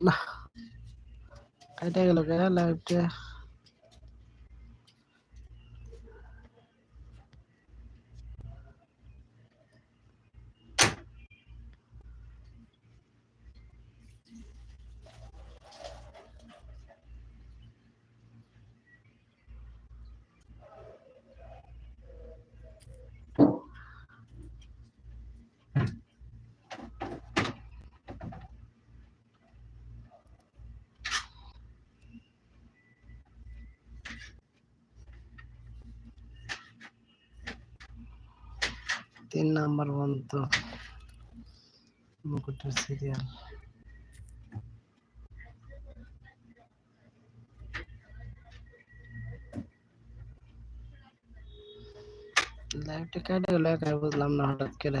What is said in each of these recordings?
না কাইটা গেল কে লাইভটা তিন নাম্বার বন্ধ। মুকুটের সিরিয়াল লাইভটা কেটে গেল বুঝলাম না হঠাৎ করে।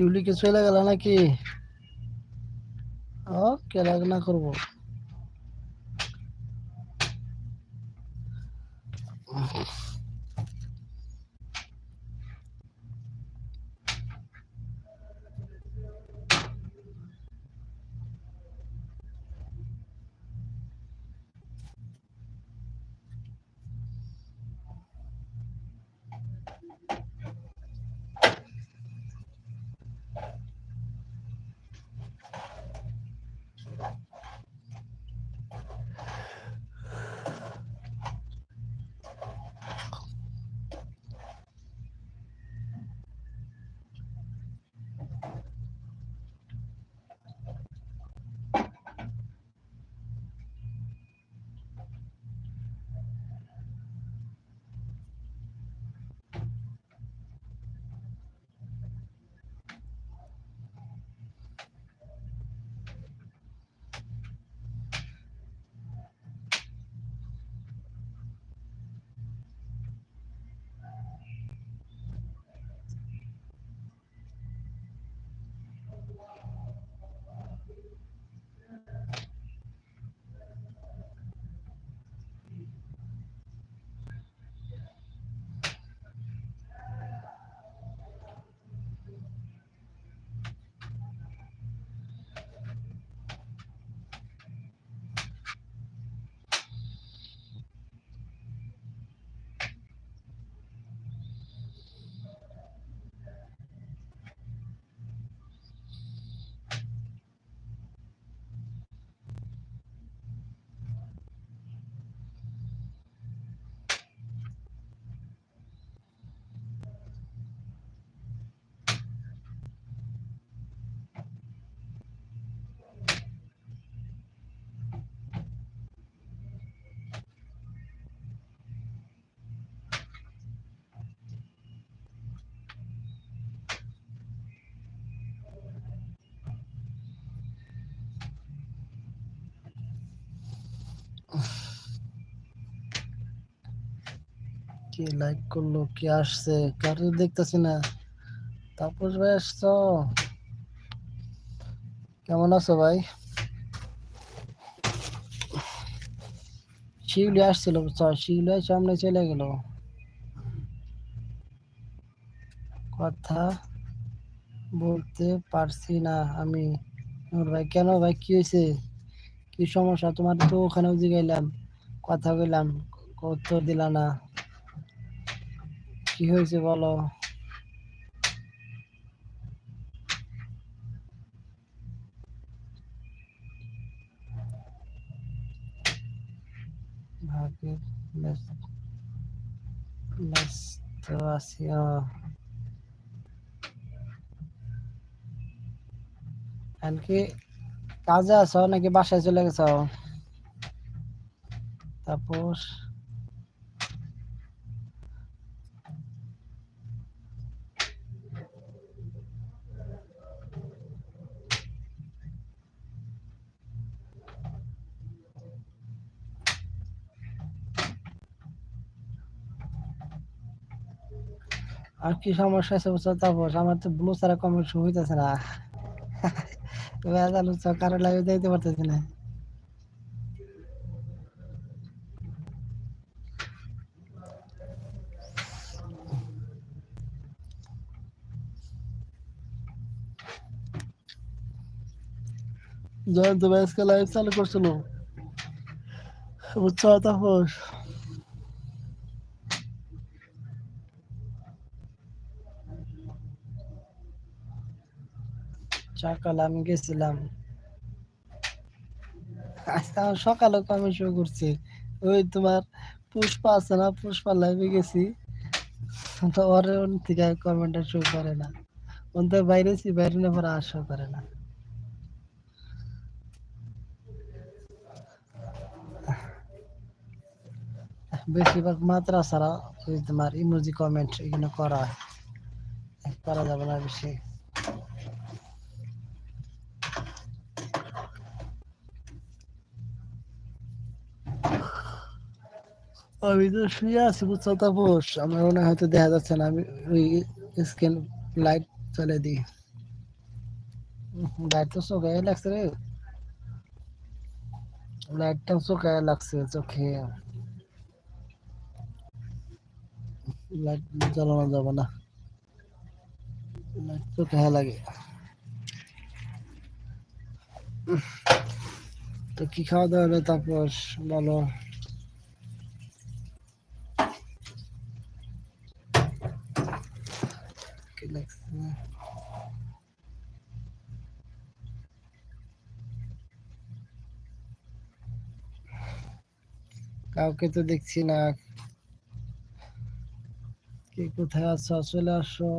শিউলি কি চলে গেল নাকি? ও কে রাগ করব। কে লাইক করল, কে আসছে কারও দেখতেছি না। তাপস ভাই আসছো? কেমন আছো ভাই? শিউলি আসছিল শিউলি সামনে চলে গেল। কথা বলতে পারছি না আমি। নূর ভাই, কেন ভাই, কি হয়েছে? কি সমস্যা? তোমার তো ওখানেও জিগাইলাম কথা কইলাম, উত্তর দিলা না। কি হয়েছে বলো? ভাগ্যের ব্যস্ত আছি কি কাজে আছো নাকি বাসায় চলে গেছো? তারপর আর কি সমস্যা আছে বুঝছ? তাপস আমার তো ব্লু সারা কমেন্ট শো হইতেছে না। ভেজাল হচ্ছে কারও লাইভে যাইতে পারতেছি না। জয়ন্ত ভাই আজকে লাইভ চালু করছিল। বুঝছ তাপস সকালে আমি গেছিলাম। সকালে কমে শো করছি। ওই তোমার পুষ্পা আছে না পুষ্পা লাইভে গেছি। তো থেকে কমেন্টটা শো করে না। বাইরেছি বাইরে না পরে শো করে না। বেশিরভাগ মাত্রা ছাড়া ওই তোমার ইমোজি কমেন্ট এগুলো করা হয়। করা যাবে না বেশি। আমি তো শুয়ে আছি, বুঝছ তাপস আমার মনে হয় হয়তো দেখা যাচ্ছে না, আমি ওই স্ক্রিন লাইট চলে দিই। লাইট তো চোখে লাগছে রে। লাইটটা চোখে লাগছে, চোখে। লাইট জ্বালানো যাবে না। লাইট চোখে লাগে। তো কি খাওয়া দাওয়া হলো তাপস? বলো কি লাগছে কাউকে তো দেখছি না। কে কোথায় আছো? চলে আসো।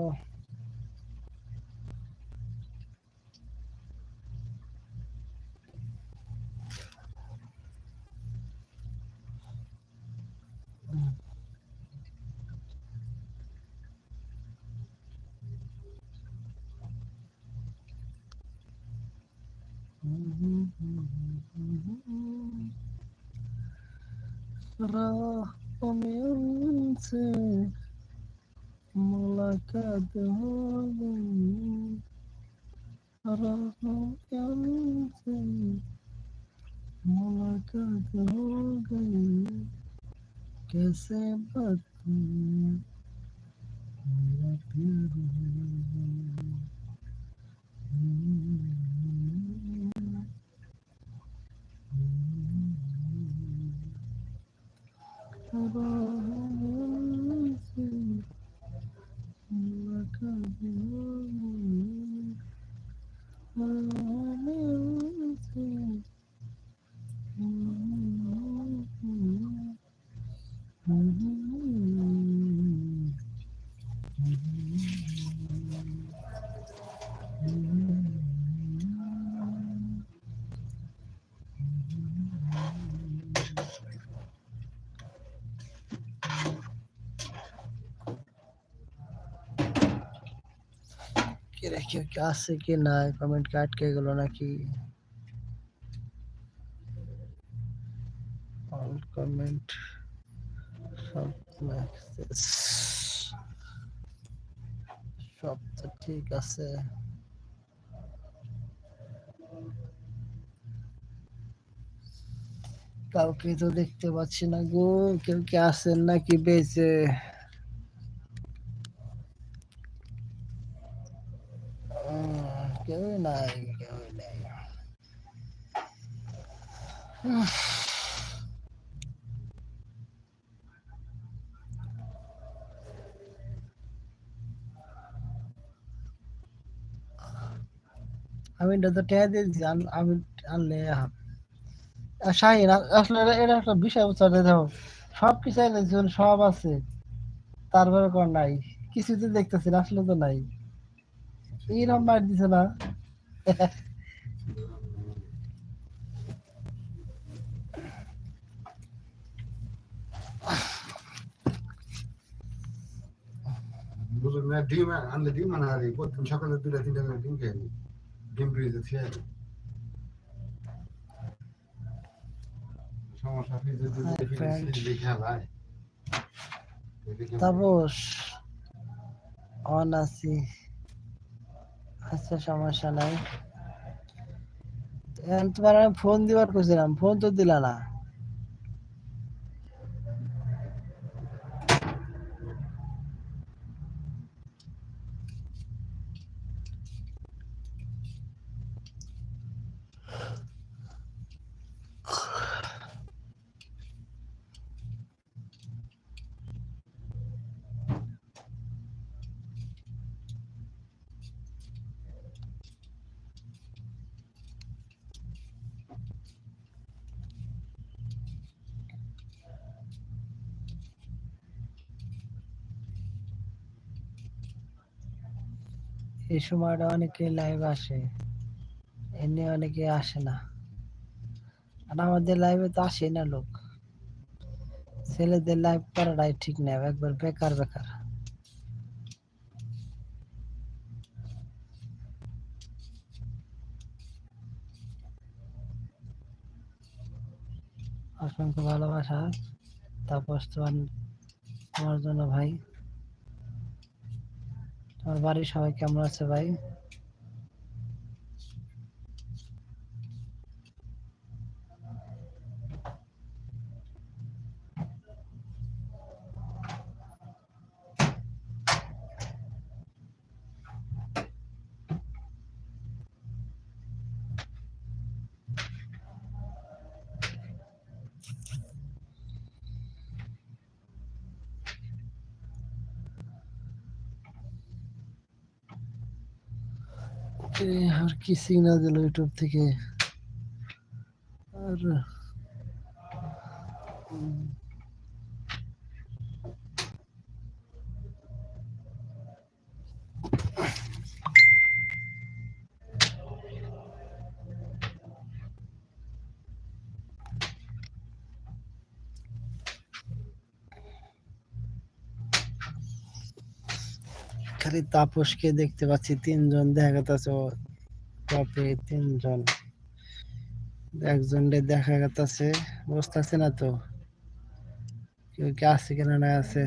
कैसे बताऊं কে রেখে কে আছে কি নাই কমেন্ট কি আটকে গেল নাকি অল কমেন্ট সব Access. সব তো ঠিক আছে কাউকে তো দেখতে পাচ্ছি না গো কেউ কি আছেন নাকি বেঁচে আমি আমি আনলে শাহিন আসলে এটা- একটা বিষয় বুঝতে দেখো সব কিছু এনেছি সব আছে, তারপরে কোন নাই কিছু তো দেখতেছি আসলে তো নাই। এইরকম মার দিছে না। বুঝুন না ডিম আনলে ডিম আনা হারি প্রতিদিন সকালে দুটা তিনটা করে ডিম খেয়ে ডিম ফ্রিজে খেয়ে সমস্যা ফ্রিজে দুটো খেলায় তাপস অন আছি আচ্ছা সমস্যা নাই তোমার আমি ফোন দিবার কইছিলাম ফোন তো দিলা না এই সময়টা অনেকে লাইভ আসে। এমনি অনেকে আসে না। আর আমাদের লাইভে তো আসে না লোক। ছেলেদের লাইভ করাটাই ঠিক না, একবার বেকার বেকার। অসংখ্য ভালোবাসা, তাপস তোমার জন্য ভাই। তোমার বাড়ির সবাই কেমন আছে ভাই? আর কি সিগনাল দিল ইউটিউব থেকে? আর খালি তাপসকে দেখতে পাচ্ছি, তিনজন দেখা যাচ্ছে টপে তিনজন। একজন দেখা যাচ্ছে বুঝতেছে না তো? কেউ কি আছে কিনা না আছে?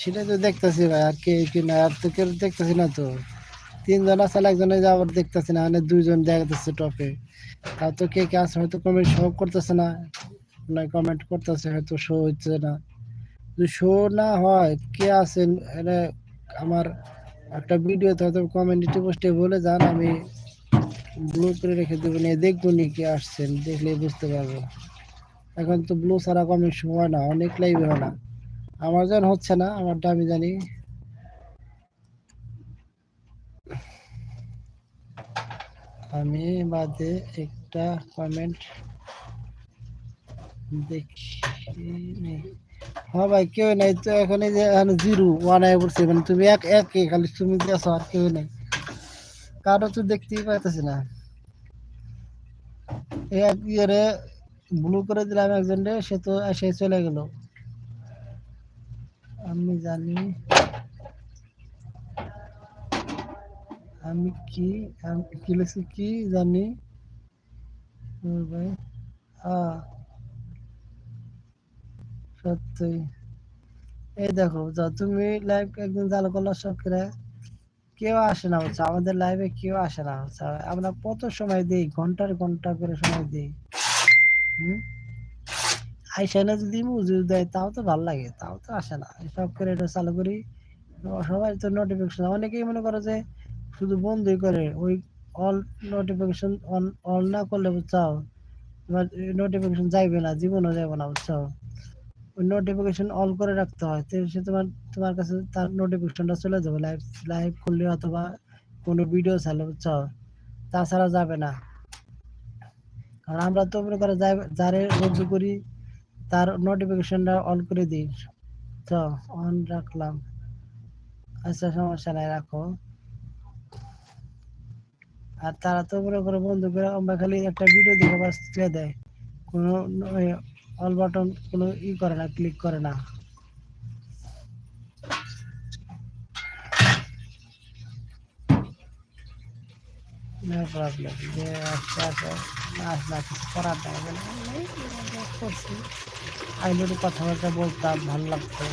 সেটা তো দেখতেছি ভাই, আর কে কি না, আর তো কেউ দেখতেছি না তো। তিনজন আছে একজনে আবার দেখতেছি না মানে দুইজন দেখা যাচ্ছে টপে তাও তো কে কে আছে হয়তো কমেন্ট শো করতেছে না। কমেন্ট করতেছে, হয়তো শো হচ্ছে না। শো না হয়, কে এটা আমার একটা ভিডিওতে হয়তো কমেন্টে পোস্টে বলে যান, আমি ব্লু করে রেখে দেবো, নিয়ে দেখব নি কি আসছেন, দেখলে বুঝতে পারব। এখন তো ব্লু ছাড়া কমেন্ট সময় না, অনেক লাইভ হয় না। আমার যেন হচ্ছে না, আমারটা আমি জানি। আমি বাদে একটা কমেন্ট দেখি হ্যাঁ ভাই, কেউ নাই। তো এখন এই যে জিরো ওয়ান আই পড়ছে। মানে তুমি এক এক, খালি তুমি দিয়েছ আর কেউ নেই। কারও তো দেখতেই পাইতেছি না। এক ইয়ে ব্লু করে দিলাম একজনরে, সে তো সে চলে গেল। আমি জানি। আমি কি আমি কি লিখছি কি জানি? ভাই হ্যাঁ সত্যি। এই দেখো তুমি লাইভ একদিন চালু করল সব করে কেউ আসে না হচ্ছে আমাদের লাইভে কেউ আসে না হচ্ছে আমরা কত সময় দিই? ঘণ্টার ঘণ্টা করে সময় দিই। হুম? আইসানে যদি মুজুর দেয়, তাও তো ভালো লাগে, তাও তো আসে না। সব করে এটা চালু করি, সবাই তো নোটিফিকেশন অনেকেই মনে করে যে শুধু বন্ধই করে, ওই অল নোটিফিকেশন অন অল না করলে তোমার নোটিফিকেশন যাইবে না, জীবনও যাবে না, বুঝছ? ওই নোটিফিকেশন অল করে রাখতে হয়। তো সে তোমার তোমার কাছে তার নোটিফিকেশনটা চলে যাবে লাইভ লাইভ করলে অথবা কোনো ভিডিও ছাড়লে বুঝছ তাছাড়া যাবে না। কারণ আমরা তো মনে করো যারে বন্ধ করি, তার নোটিফিকেশনটা অন করে দিই। তো অন রাখলাম। আচ্ছা সমস্যা নাই, রাখো। আর তারা তো মনে করো বন্ধু করে আমরা খালি একটা ভিডিও দেখে বাস দেয় কোনো অল বাটন কোনো ই করে না ক্লিক করে না। নো প্রবলেম যে আস না কিছু করার নাই করছি আইলে কথাবার্তা বলতাম, ভালো লাগতো।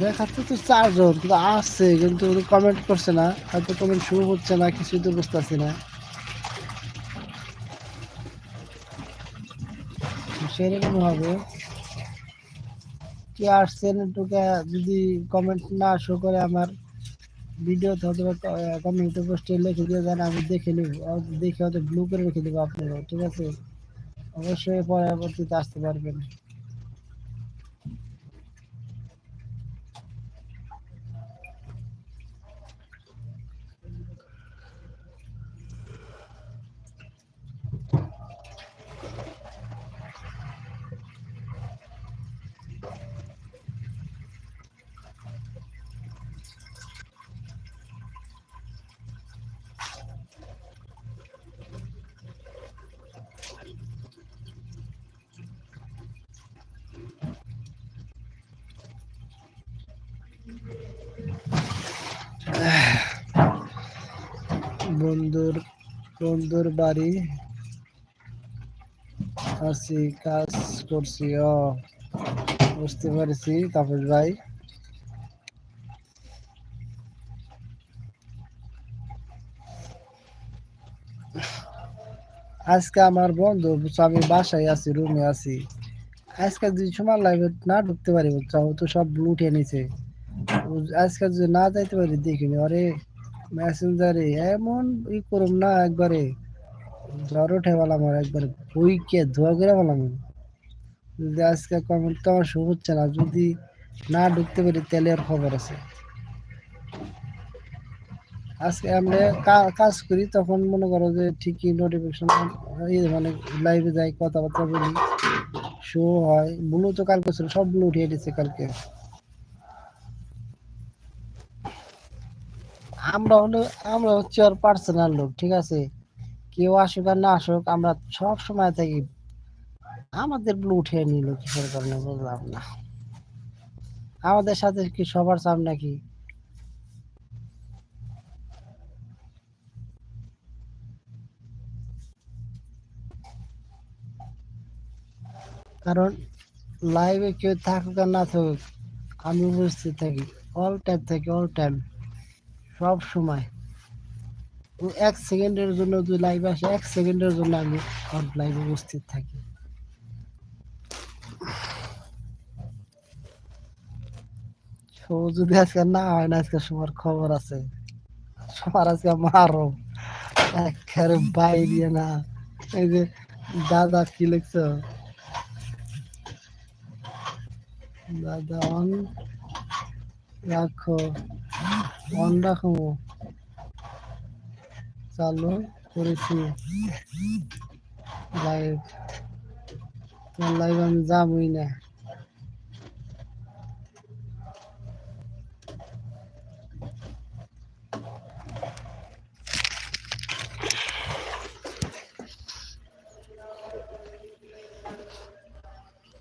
দেখাচ্ছে তো চারজন, কিন্তু আসছে কিন্তু কমেন্ট করছে না, হয়তো কমেন্ট শুরু হচ্ছে না, কিছুই তো বুঝতেছি না। সেরকম হবে। কে আসছেন একটুকে যদি কমেন্ট না শো করে আমার ভিডিও অথবা কমেন্ট পোস্টে লিখে দিয়ে দেন, আমি দেখে নিব। দেখে হয়তো ব্লু করে রেখে দেবো আপনারও, ঠিক আছে? অবশ্যই পরবর্তীতে আসতে পারবেন। বন্ধুর বন্ধুর বাড়ি। আছি, কাজ করছি, ও, বুঝতে পারছি, তাপস ভাই। আজকে আমার বন্ধু, আমি বাসায় আছি রুমে আছি। আজকে যদি সময় লাগবে না ঢুকতে পারি বুঝছ তো সব উঠে নিছে। আজকে যদি না যাইতে পারি, দেখিনি, আরে। মেসেঞ্জারে এমন ই করুম না, একবারে জ্বর উঠে বললাম আর একবারে বইকে ধোয়া করে বললাম যদি আজকে কমেন্ট তো আমার শুরু হচ্ছে না, যদি না ঢুকতে পারি তাহলে আর খবর আছে। আজকে আমরা কাজ করি, তখন মনে করো যে ঠিকই নোটিফিকেশন মানে লাইভে যাই, কথাবার্তা বলি শো হয় ব্লু তো কালকে ছিল, সব ব্লু উঠিয়ে দিচ্ছে কালকে। আমরা হলো, আমরা হচ্ছে আর পার্সোনাল লোক, ঠিক আছে? কেউ আসুক আর না আসুক, আমরা সব সময় থাকি। আমাদের ব্লু উঠে নিল, কিসের কারণে বুঝলাম না। আমাদের সাথে কি সবার চাপ নাকি? কারণ লাইভে কেউ থাকুক আর না থাকুক, আমি উপস্থিত থাকি অল টাইম থাকি অল টাইম সব সময়। এক সেকেন্ডের জন্য যদি লাইভ আসে, এক সেকেন্ডের জন্য আমি লাইভে উপস্থিত থাকি। যদি আজকে না হয় না, আজকে সবার খবর আছে। সবার আজকে মারো। একেবারে বাইরে না। এই যে দাদা কি লিখছ? দাদা অন রাখো। অন রাখো। চালু করেছি। লাইভ লাইভ আমি যাবই না।